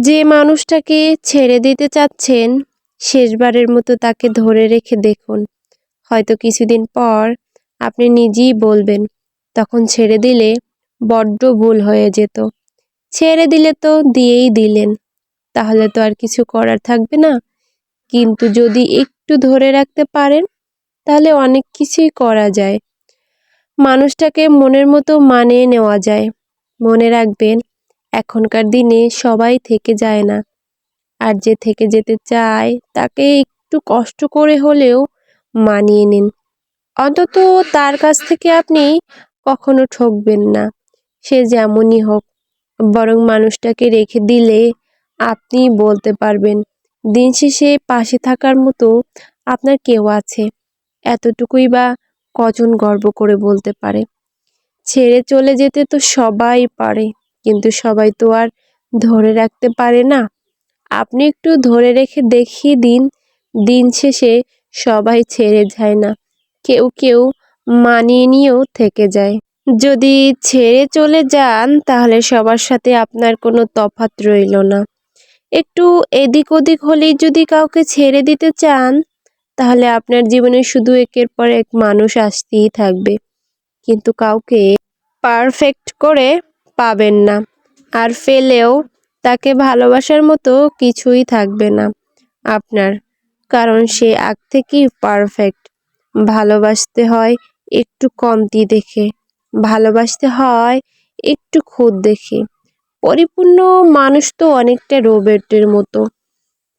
যে মানুষটাকে ছেড়ে দিতে চাচ্ছেন, শেষবারের মতো তাকে ধরে রেখে দেখুন। হয়তো কিছুদিন পর আপনি নিজেই বলবেন, তখন ছেড়ে দিলে বড্ড ভুল হয়ে যেত। ছেড়ে দিলে তো দিয়েই দিলেন, তাহলে তো আর কিছু করার থাকবে না। কিন্তু যদি একটু ধরে রাখতে পারেন, তাহলে অনেক কিছুই করা যায়। মানুষটাকে মনের মতো মানিয়ে নেওয়া যায়। মনে রাখবেন এখনকার দিনে সবাই থেকে যায় না। আর যে থেকে যেতে চায়, তাকে একটু কষ্ট করে হলেও মানিয়ে নিন। অন্তত তার কাছ থেকে আপনি কখনো ঠকবেন না। সে যেমনই হোক, বরং মানুষটাকে রেখে দিলে আপনি বলতে পারবেন, দিন শেষে পাশে থাকার মতো আপনার কেউ আছে। এতটুকুই বা কজন গর্ব করে বলতে পারে। ছেড়ে চলে যেতে তো সবাই পারে। কিন্তু সবাই তো আর ধরে রাখতে পারে না। আপনি একটু ধরে রেখে দেখিয়ে দিন দিন শেষে সবাই ছেড়ে যায় না। কেউ কেউ মানিয়ে নিয়েও থেকে যায়। যদি ছেড়ে চলে যান, তাহলে সবার সাথে আপনার কোনো তফাত রইল না। একটু এদিক ওদিক হলেই যদি কাউকে ছেড়ে দিতে চান, তাহলে আপনার জীবনে শুধু একের পর এক মানুষ আসতেই থাকবে। কিন্তু কাউকে পারফেক্ট করে পাবেন না। আর ফেলেও তাকে ভালোবাসার মতো কিছুই থাকবে না আপনার, কারণ সে আগ থেকেই পারফেক্ট ভালোবাসতে হয় একটু কমতি দেখে, ভালোবাসতে হয় একটু খুদ দেখে। পরিপূর্ণ মানুষ তো অনেকটা রোবটের মতো,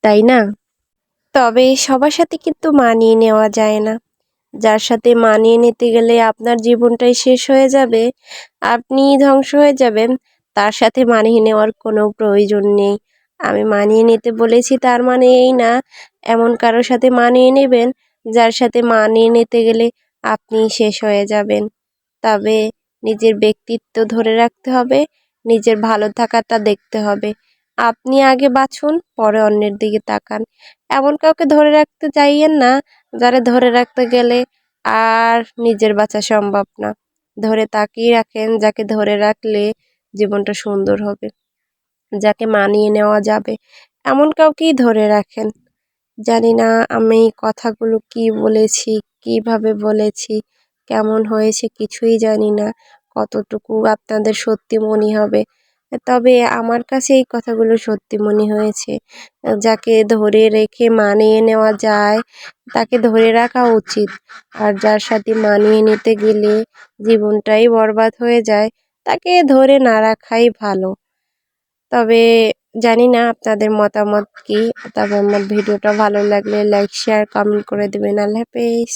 তাই না? তবে সবার সাথে কিন্তু মানিয়ে নেওয়া যায় না। যার সাথে মানিয়ে নিতে গেলে আপনার জীবনটাই শেষ হয়ে যাবে আপনি ধ্বংস হয়ে যাবেন, তার সাথে মানিয়ে নেওয়ার কোনো প্রয়োজন নেই। আমি মানিয়ে নিতে বলেছি, তার মানে এই না, এমন কারোর সাথে মানিয়ে নেবেন, যার সাথে মানিয়ে নিতে গেলে আপনি শেষ হয়ে যাবেন। তবে নিজের ব্যক্তিত্ব ধরে রাখতে হবে, নিজের ভালো থাকাটা দেখতে হবে। আপনি আগে বাছুন পরে অন্যের দিকে তাকান। এমন কাউকে ধরে রাখতে চাইয়েন না যারা ধরে রাখতে গেলে আর নিজের বাঁচা সম্ভব না। ধরে তাকিয়ে রাখেন, যাকে ধরে রাখলে জীবনটা সুন্দর হবে, যাকে মানিয়ে নেওয়া যাবে। এমন কাউকেই ধরে রাখেন। জানি না আমি কথাগুলো কি বলেছি, কীভাবে বলেছি, কেমন হয়েছে কিছুই জানি না। কতটুকু আপনাদের সত্যি মনে হবে তবে আমার কাছে এই কথাগুলো সত্যি মনে হয়েছে। যাকে ধরে রেখে মানিয়ে নেওয়া যায়, তাকে ধরে রাখা উচিত। আর যার সাথে মানিয়ে নিতে গেলে জীবনটাই বরবাদ হয়ে যায়, তাকে ধরে না রাখাই ভালো। তবে জানি না আপনাদের মতামত কি, তবে আমার ভিডিওটা ভালো লাগলে লাইক শেয়ার কমেন্ট করে দেবেন। আল্লাহ হাফেজ।